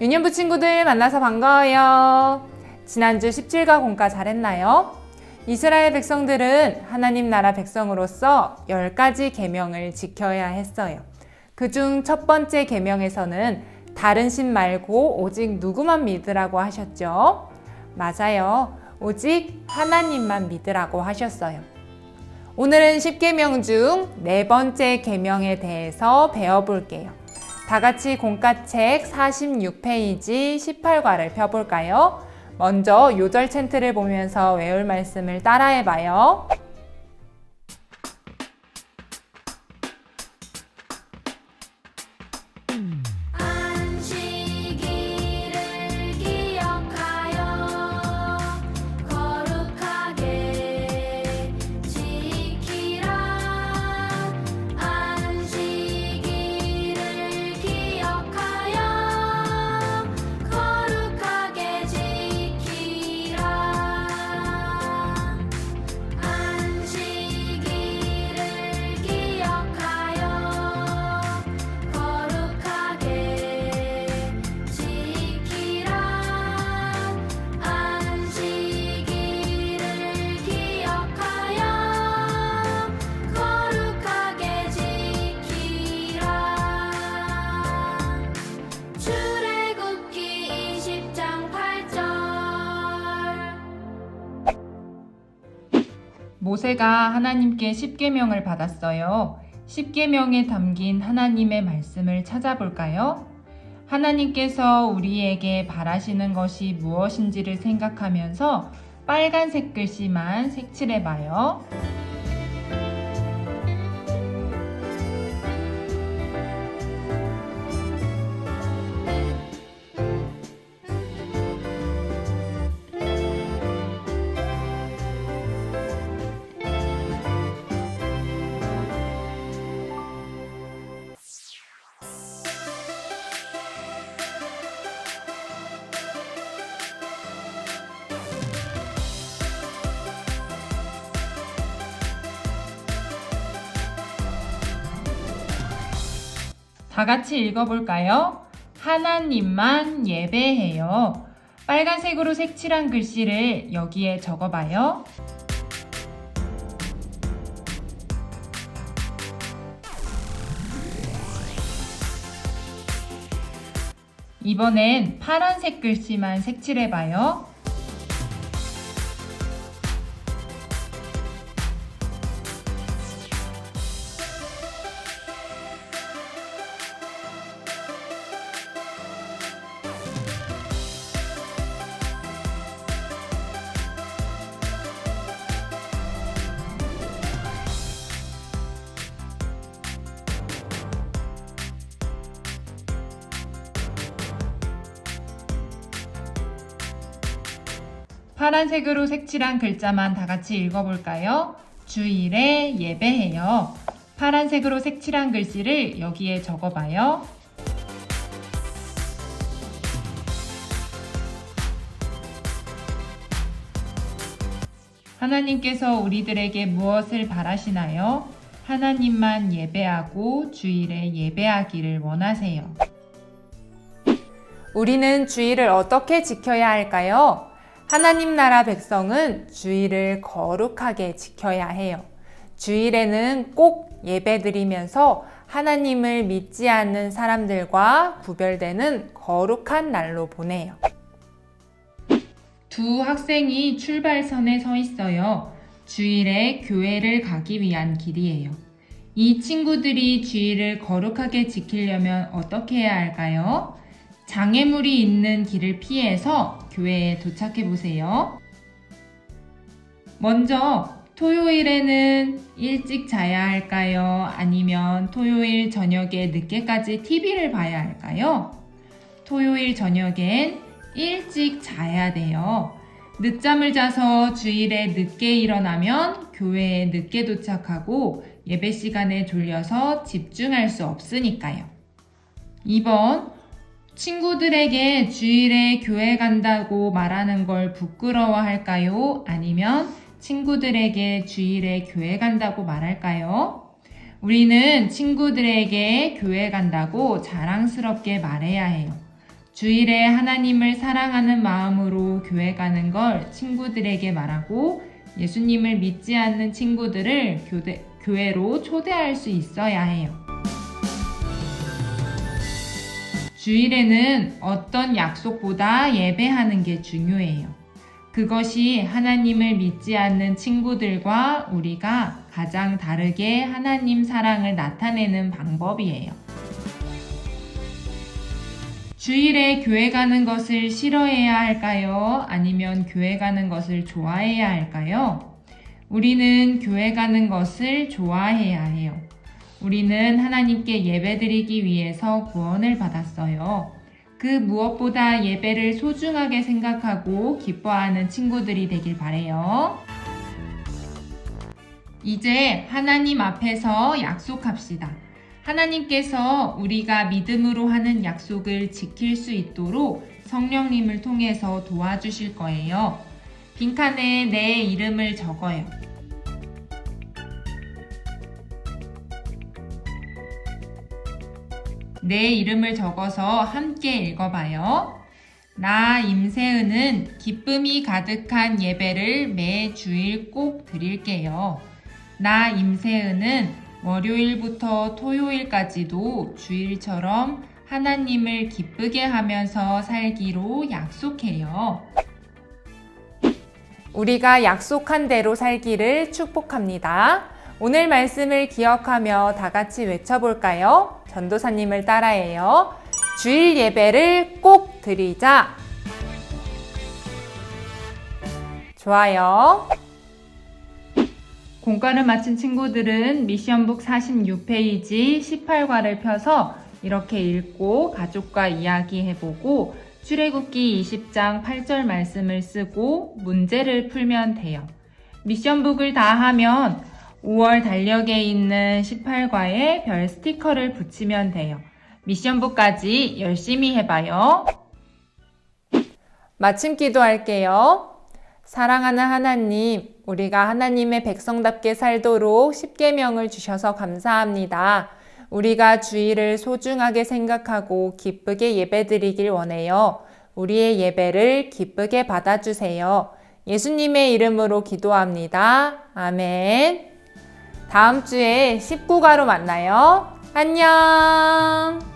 유년부 친구들 만나서 반가워요. 지난주 17가 공과 잘했나요? 이스라엘 백성들은 하나님 나라 백성으로서 10가지 계명을 지켜야 했어요. 그 중 첫 번째 계명에서는 다른 신 말고 오직 누구만 믿으라고 하셨죠? 맞아요. 오직 하나님만 믿으라고 하셨어요. 오늘은 10계명 중 네 번째 계명에 대해서 배워볼게요. 다 같이 공과책 46페이지 18과를 펴볼까요? 먼저 요절 챈트를 보면서 외울 말씀을 따라해봐요. 모세가 하나님께 십계명을 받았어요. 십계명에 담긴 하나님의 말씀을 찾아볼까요? 하나님께서 우리에게 바라시는 것이 무엇인지를 생각하면서 빨간색 글씨만 색칠해 봐요. 다 같이 읽어볼까요? 하나님만 예배해요. 빨간색으로 색칠한 글씨를 여기에 적어봐요. 이번엔 파란색 글씨만 색칠해봐요. 파란색으로 색칠한 글자만 다 같이 읽어볼까요? 주일에 예배해요. 파란색으로 색칠한 글씨를 여기에 적어봐요. 하나님께서 우리들에게 무엇을 바라시나요? 하나님만 예배하고 주일에 예배하기를 원하세요. 우리는 주일을 어떻게 지켜야 할까요? 하나님 나라 백성은 주일을 거룩하게 지켜야 해요. 주일에는 꼭 예배드리면서 하나님을 믿지 않는 사람들과 구별되는 거룩한 날로 보내요. 두 학생이 출발선에 서 있어요. 주일에 교회를 가기 위한 길이에요. 이 친구들이 주일을 거룩하게 지키려면 어떻게 해야 할까요? 장애물이 있는 길을 피해서 교회에 도착해 보세요. 먼저 토요일에는 일찍 자야 할까요? 아니면 토요일 저녁에 늦게까지 TV를 봐야 할까요? 토요일 저녁엔 일찍 자야 돼요. 늦잠을 자서 주일에 늦게 일어나면 교회에 늦게 도착하고 예배 시간에 졸려서 집중할 수 없으니까요. 2번 친구들에게 주일에 교회 간다고 말하는 걸 부끄러워할까요? 아니면 친구들에게 주일에 교회 간다고 말할까요? 우리는 친구들에게 교회 간다고 자랑스럽게 말해야 해요. 주일에 하나님을 사랑하는 마음으로 교회 가는 걸 친구들에게 말하고 예수님을 믿지 않는 친구들을 교대, 교회로 초대할 수 있어야 해요. 주일에는 어떤 약속보다 예배하는 게 중요해요. 그것이 하나님을 믿지 않는 친구들과 우리가 가장 다르게 하나님 사랑을 나타내는 방법이에요. 주일에 교회 가는 것을 싫어해야 할까요? 아니면 교회 가는 것을 좋아해야 할까요? 우리는 교회 가는 것을 좋아해야 해요. 우리는 하나님께 예배드리기 위해서 구원을 받았어요. 그 무엇보다 예배를 소중하게 생각하고 기뻐하는 친구들이 되길 바래요. 이제 하나님 앞에서 약속합시다. 하나님께서 우리가 믿음으로 하는 약속을 지킬 수 있도록 성령님을 통해서 도와주실 거예요. 빈칸에 내 이름을 적어요. 내 이름을 적어서 함께 읽어봐요. 나 임세은은 기쁨이 가득한 예배를 매 주일 꼭 드릴게요. 나 임세은은 월요일부터 토요일까지도 주일처럼 하나님을 기쁘게 하면서 살기로 약속해요. 우리가 약속한 대로 살기를 축복합니다. 오늘 말씀을 기억하며 다 같이 외쳐볼까요? 전도사님을 따라해요. 주일 예배를 꼭 드리자. 좋아요. 공과를 마친 친구들은 미션북 46페이지 18과를 펴서 이렇게 읽고 가족과 이야기해보고 출애굽기 20장 8절 말씀을 쓰고 문제를 풀면 돼요. 미션북을 다 하면 5월 달력에 있는 18과에 별 스티커를 붙이면 돼요. 미션북까지 열심히 해봐요. 마침 기도할게요. 사랑하는 하나님, 우리가 하나님의 백성답게 살도록 십계명을 주셔서 감사합니다. 우리가 주일을 소중하게 생각하고 기쁘게 예배드리길 원해요. 우리의 예배를 기쁘게 받아주세요. 예수님의 이름으로 기도합니다. 아멘. 다음 주에 19가로 만나요. 안녕!